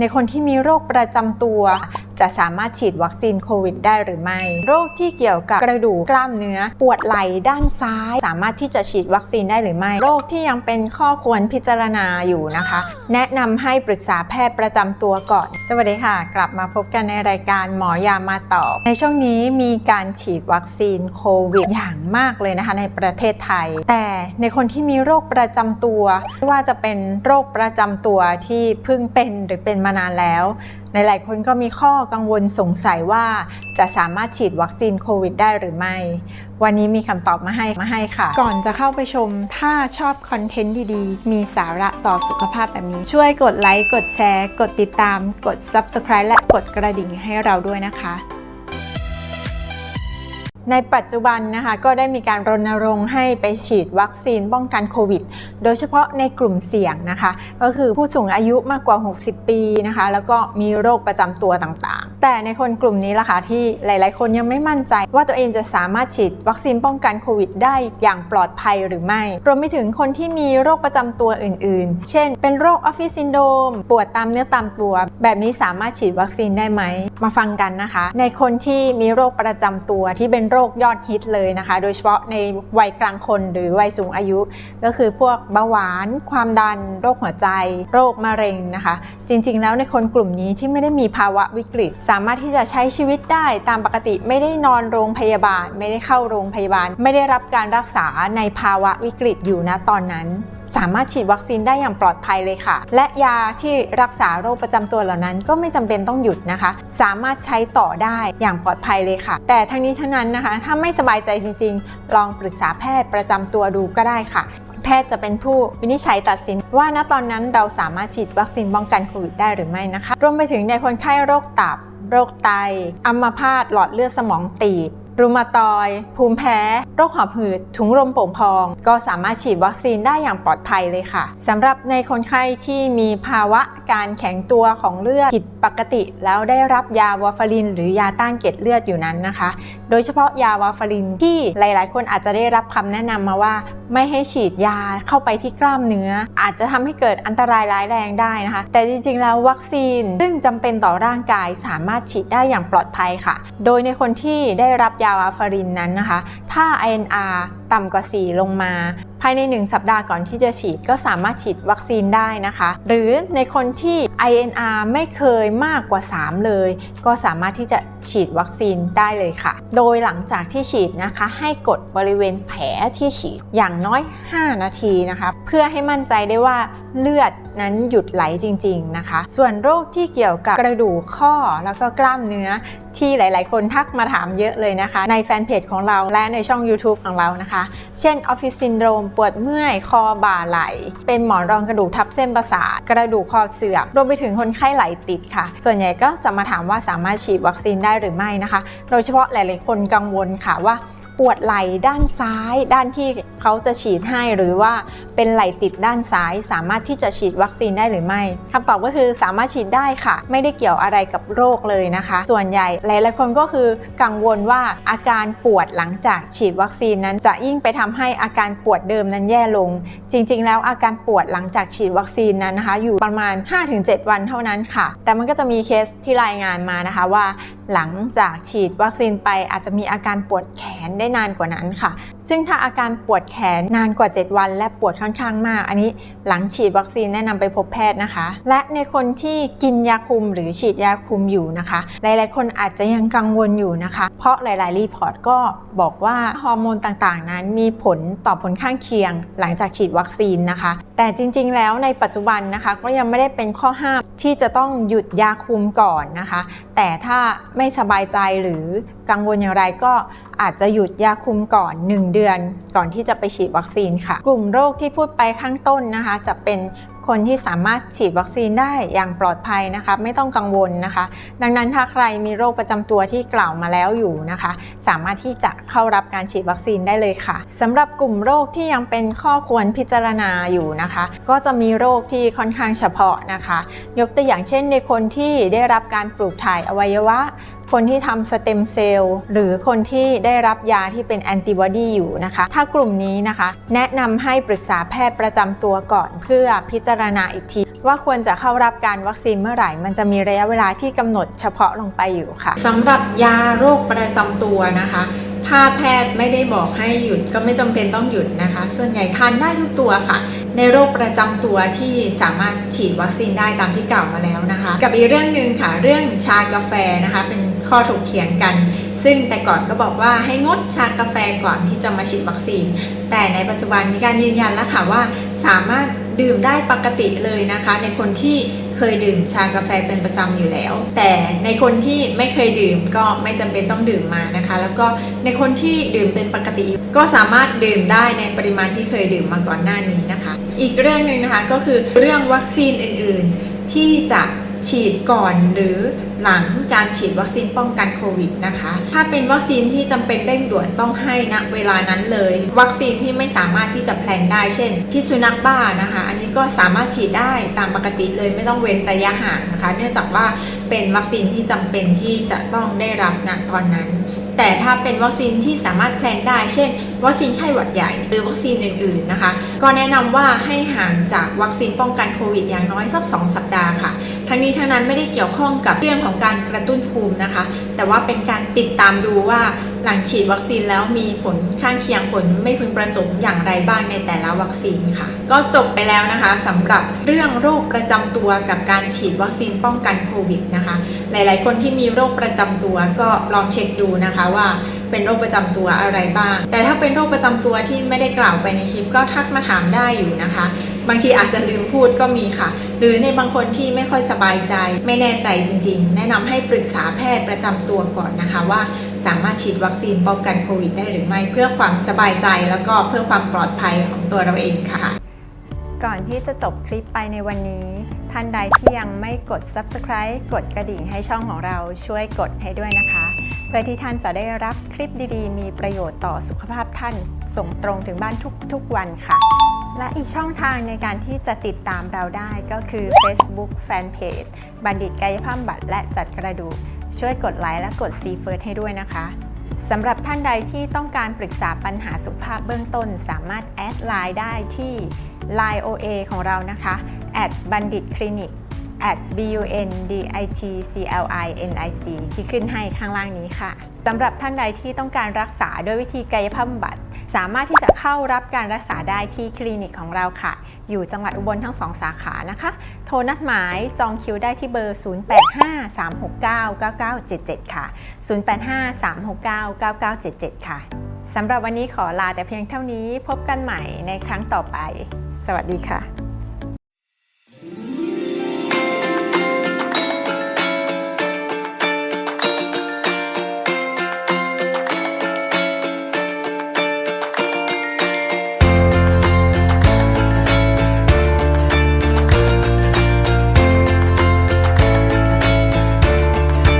ในคนที่มีโรคประจำตัว จะสามารถฉีดวัคซีนโควิดได้หรือไม่ โรคที่เกี่ยวกับกระดูกกล้ามเนื้อ ปวดไหล่ด้านซ้าย สามารถที่จะฉีดวัคซีนได้หรือไม่ โรคที่ยังเป็นข้อควรพิจารณาอยู่นะคะ แนะนำให้ปรึกษาแพทย์ประจำตัวก่อน สวัสดีค่ะ กลับมาพบกันในรายการหมอยามาตอบ ในช่วงนี้มีการฉีดวัคซีนโควิดอย่างมากเลยนะคะ ในประเทศไทย แต่ในคนที่มีโรคประจำตัวไม่ว่าจะเป็นโรคประจำตัวที่เพิ่งเป็นหรือเป็นมานานแล้ว หลายๆคนก็มีข้อกังวลสงสัยว่าจะสามารถฉีดวัคซีนโควิดได้หรือไม่ วันนี้มีคำตอบมาให้มาให้ค่ะ ก่อนจะเข้าไปชม ถ้าชอบคอนเทนต์ดีๆ มีสาระต่อสุขภาพแบบนี้ ช่วยกดไลค์ กดแชร์ กดติดตาม กด Subscribe และกดกระดิ่งให้เราด้วยนะคะ ในปัจจุบันนะคะก็ได้มีการรณรงค์ให้ไปฉีดวัคซีนป้องกันโควิด โดยเฉพาะในกลุ่มเสี่ยงนะคะ ก็คือผู้สูงอายุมากกว่า 60 ปีนะคะ แล้วก็มีโรคประจำตัวต่างๆ แต่ในคนกลุ่มนี้ล่ะคะที่หลาย ๆ คนยังไม่มั่นใจ ว่าตัวเองจะสามารถฉีดวัคซีนป้องกันโควิด ได้อย่างปลอดภัยหรือไม่ รวมไปถึงคนที่มีโรคประจำตัวอื่น ๆ เช่น เป็นโรคออฟฟิศซินโดมปวดตามเนื้อตามตัว แบบนี้สามารถฉีดวัคซีนได้ไหมมาฟังกันนะคะ ในคนที่มีโรคประจำตัวที่เป็นโรคยอดฮิตเลยนะคะ โดยเฉพาะในวัยกลางคนหรือวัยสูงอายุ ก็คือพวกเบาหวาน ความดัน โรคหัวใจ โรคมะเร็งนะคะ จริง ๆ แล้วในคนกลุ่มนี้ที่ไม่ได้มีภาวะวิกฤต สามารถที่จะใช้ชีวิตได้ตามปกติไม่ได้นอนโรงพยาบาล ไม่ได้เข้าโรงพยาบาล ไม่ได้รับการรักษาในภาวะวิกฤตอยู่นะตอนนั้น สามารถฉีดวัคซีนได้อย่างปลอดภัยเลยค่ะ และยาที่รักษาโรคประจำตัวเหล่านั้นก็ไม่จำเป็นต้องหยุดนะคะ สามารถใช้ต่อได้อย่างปลอดภัยเลยค่ะ แต่ทั้งนี้ทั้งนั้นนะคะถ้าไม่สบายใจจริง ๆ ลองปรึกษาแพทย์ประจำตัวดูก็ได้ค่ะ แพทย์จะเป็นผู้วินิจฉัยตัดสิน ว่าณตอนนั้นเราสามารถฉีดวัคซีนป้องกันโควิดได้หรือไม่นะคะ รวมไปถึงในคนไข้โรคตับ โรคไตอัมพาตหลอดเลือดสมองตีบรูมาตอยด์ภูมิแพ้โรคหอบหืดถุงลมโป่งพอง ก็สามารถฉีดวัคซีนได้อย่างปลอดภัยเลยค่ะสำหรับในคนไข้ที่มีภาวะการแข็งตัวของเลือดผิดปกติ แล้วได้รับยาวาฟาริน หรือยาต้านเกล็ดเลือดอยู่นั้นนะคะ โดยเฉพาะยาวาฟารินที่หลาย ๆ คนอาจจะได้รับคำแนะนำมาว่า ไม่ให้ฉีดยาเข้าไปที่กล้ามเนื้อ อาจจะทำให้เกิดอันตรายร้ายแรงได้นะคะ แต่จริง ๆ แล้ววัคซีนซึ่งจำเป็นต่อร่างกายสามารถฉีดได้อย่างปลอดภัยค่ะ โดยในคนที่ได้รับยาวาฟารินนั้นนะคะ ถ้า INR ต่ำกว่า 4 ลงมา ภายใน 1 สัปดาห์ก่อนที่จะฉีดก็สามารถฉีดวัคซีนได้นะคะ หรือในคนที่ INR ไม่เคยมากกว่า 3 เลย ก็สามารถที่จะฉีดวัคซีนได้เลยค่ะ โดยหลังจากที่ฉีดนะคะ ให้กดบริเวณแผลที่ฉีดอย่างน้อย 5 นาทีนะคะ เพื่อให้มั่นใจได้ว่า เลือดนั้นหยุดไหลจริง ๆนะคะ ส่วนโรคที่เกี่ยวกับกระดูกข้อแล้วก็กล้ามเนื้อที่หลาย ๆ คนทักมาถามเยอะเลยนะคะ ในแฟนเพจของเราและในช่อง YouTube ของเรานะคะ เช่นออฟฟิศซินโดรมปวดเมื่อย คอบ่าไหล เป็นหมอนรองกระดูกทับเส้นประสาทกระดูกคอเสื่อมรวมไปถึงคนไข้ไหลติดค่ะ ส่วนใหญ่ก็จะมาถามว่าสามารถฉีดวัคซีนได้หรือไม่นะคะ โดยเฉพาะหลาย ๆ คนกังวลค่ะว่า ปวดไหล่ด้านซ้าย ด้านที่เขาจะฉีดให้หรือว่าเป็นไหล่ติดด้านซ้าย สามารถที่จะฉีดวัคซีนได้หรือไม่คำตอบก็คือสามารถฉีดได้ค่ะ ไม่ได้เกี่ยวอะไรกับโรคเลยนะคะ ส่วนใหญ่หลายๆคนก็คือกังวลว่าอาการปวดหลังจากฉีดวัคซีนนั้นจะยิ่งไปทำให้อาการปวดเดิมนั้นแย่ลง จริง ๆ แล้วอาการปวดหลังจากฉีดวัคซีนนั้นนะคะ อยู่ประมาณ 5-7 วันเท่านั้นค่ะ แต่มันก็จะมีเคสที่รายงานมานะคะว่า หลังจากฉีดวัคซีนไปอาจจะมีอาการปวดแขนได้นานกว่านั้นค่ะ ซึ่งถ้าอาการปวดแขนนานกว่า 7 วัน และปวดค่อนข้างมาก อันนี้หลังฉีดวัคซีนแนะนำไปพบแพทย์นะคะ และในคนที่กินยาคุมหรือฉีดยาคุมอยู่นะคะ หลายๆ คนอาจจะยังกังวลอยู่นะคะ เพราะหลาย ๆ รีพอร์ตก็บอกว่าฮอร์โมนต่างๆ นั้นมีผลต่อผลข้างเคียง หลังจากฉีดวัคซีนนะคะ แต่จริง ๆ แล้วในปัจจุบันนะคะก็ยังไม่ได้เป็นข้อห้ามที่จะต้องหยุดยาคุมก่อนนะคะ แต่ถ้าไม่สบายใจหรือกังวลอย่างไรก็อาจจะหยุดยาคุมก่อน 1 เดือนก่อนที่จะไปฉีดวัคซีนค่ะ กลุ่มโรคที่พูดไปข้างต้นนะคะ จะเป็น คนที่สามารถฉีดวัคซีนได้อย่างปลอดภัยนะคะไม่ต้องกังวลนะคะ ดังนั้นถ้าใครมีโรคประจำตัวที่กล่าวมาแล้วอยู่นะคะ สามารถที่จะเข้ารับการฉีดวัคซีนได้เลยค่ะสำหรับกลุ่มโรคที่ยังเป็นข้อควรพิจารณาอยู่นะคะ ก็จะมีโรคที่ค่อนข้างเฉพาะนะคะ ยกตัวอย่างเช่นในคนที่ได้รับการปลูกถ่ายอวัยวะคนที่ทำสเต็มเซลล์หรือคนที่ได้รับยาที่เป็นแอนติบอดีอยู่นะคะ ถ้ากลุ่มนี้นะคะ แนะนำให้ปรึกษาแพทย์ประจำตัวก่อนเพื่อพิจารณาอีกที ว่าควรจะเข้ารับการวัคซีนเมื่อไหร่ มันจะมีระยะเวลาที่กำหนดเฉพาะลงไปอยู่ค่ะสำหรับยาโรคประจำตัวนะคะ ถ้าแพทย์ไม่ได้บอกให้หยุดก็ไม่จำเป็นต้องหยุดนะคะ ส่วนใหญ่ทานได้ทุกตัวค่ะ ในโรคประจำตัวที่สามารถฉีดวัคซีนได้ตามที่กล่าวมาแล้วนะคะ กับอีกเรื่องหนึ่งค่ะ เรื่องชากาแฟนะคะ เป็นข้อถกเถียงกันซึ่งแต่ก่อนก็บอกว่าให้งดชากาแฟก่อนที่จะมาฉีดวัคซีน แต่ในปัจจุบันมีการยืนยันแล้วค่ะว่าสามารถ ดื่มได้ปกติเลยนะคะ ในคนที่เคยดื่มชากาแฟเป็นประจำอยู่แล้ว แต่ในคนที่ไม่เคยดื่มก็ไม่จำเป็นต้องดื่มมานะคะ แล้วก็ในคนที่ดื่มเป็นปกติ ก็สามารถดื่มได้ในปริมาณที่เคยดื่มมาก่อนหน้านี้นะคะ อีกเรื่องหนึ่งนะคะก็คือเรื่องวัคซีนอื่น ๆ ที่จะ ฉีดก่อนหรือหลังการฉีดวัคซีนป้องกันโควิดนะคะ ถ้าเป็นวัคซีนที่จำเป็นเร่งด่วนต้องให้ณเวลานั้นเลย วัคซีนที่ไม่สามารถที่จะแพลนได้ เช่น พิษสุนัขบ้านะคะ อันนี้ก็สามารถฉีดได้ตามปกติเลยไม่ต้องเว้นระยะห่างนะคะ เนื่องจากว่าเป็นวัคซีนที่จำเป็นที่จะต้องได้รับณตอนนั้น แต่ถ้าเป็นวัคซีนที่สามารถแพลนได้ เช่น วัคซีนไข้หวัดใหญ่ หรือวัคซีนอื่นๆนะคะ ก็แนะนำว่าให้ห่างจากวัคซีนป้องกันโควิดอย่างน้อยสัก 2 สัปดาห์ค่ะ ทั้งนี้ทั้งนั้นไม่ได้เกี่ยวข้องกับเรื่องของการกระตุ้นภูมินะคะ แต่ว่าเป็นการติดตามดูว่าหลังฉีดวัคซีนแล้วมีผลข้างเคียงผลไม่พึงประสงค์อย่างไรบ้างในแต่ละวัคซีนค่ะ ก็จบไปแล้วนะคะสำหรับเรื่องโรคประจำตัวกับการฉีดวัคซีนป้องกันโควิดนะคะ หลาย ๆ คนที่มีโรคประจำตัวก็ลองเช็คดูนะคะว่า เป็นโรคประจำตัวอะไรบ้าง แต่ถ้าเป็นโรคประจำตัวที่ไม่ได้กล่าวไปในคลิปก็ทักมาถามได้อยู่นะคะ บางทีอาจจะลืมพูดก็มีค่ะ หรือในบางคนที่ไม่ค่อยสบายใจ ไม่แน่ใจจริง ๆ แนะนำให้ปรึกษาแพทย์ประจำตัวก่อนนะคะว่าสามารถฉีดวัคซีนป้องกันโควิดได้หรือไม่เพื่อความสบายใจ แล้วก็เพื่อความปลอดภัยของตัวเราเองค่ะ ก่อนที่จะจบคลิปไปในวันนี้ ท่านใดที่ยังไม่กด subscribe กดกระดิ่งให้ช่องของเราช่วยกดให้ด้วยนะคะ เพื่อที่ท่านจะได้รับคลิปดีๆ มีประโยชน์ต่อสุขภาพท่าน ส่งตรงถึงบ้านทุกๆวันค่ะ และอีกช่องทางในการที่จะติดตามเราได้ก็คือ Facebook Fanpage บัณฑิตกายภาพบัตรและจัดกระดูก ช่วยกดไลค์และกด See First ให้ด้วยนะคะสำหรับท่านใดที่ต้องการปรึกษาปัญหาสุขภาพเบื้องต้น สามารถแอดไลน์ได้ที่ Line OA ของเรานะคะ at บัณฑิตคลินิก at b u n d i t c l i n i c ที่ขึ้นให้ข้างล่างนี้ค่ะสำหรับท่านใดที่ต้องการรักษาด้วยวิธีกายภาพบำบัด สามารถที่จะเข้ารับการรักษาได้ที่คลินิกของเราค่ะ อยู่จังหวัดอุบลทั้งสองสาขานะคะ โทรนัดหมายจองคิวได้ที่เบอร์ 0853699977 ค่ะ 0853699977 ค่ะสำหรับวันนี้ขอลาแต่เพียงเท่านี้พบกันใหม่ในครั้งต่อไป สวัสดีค่ะ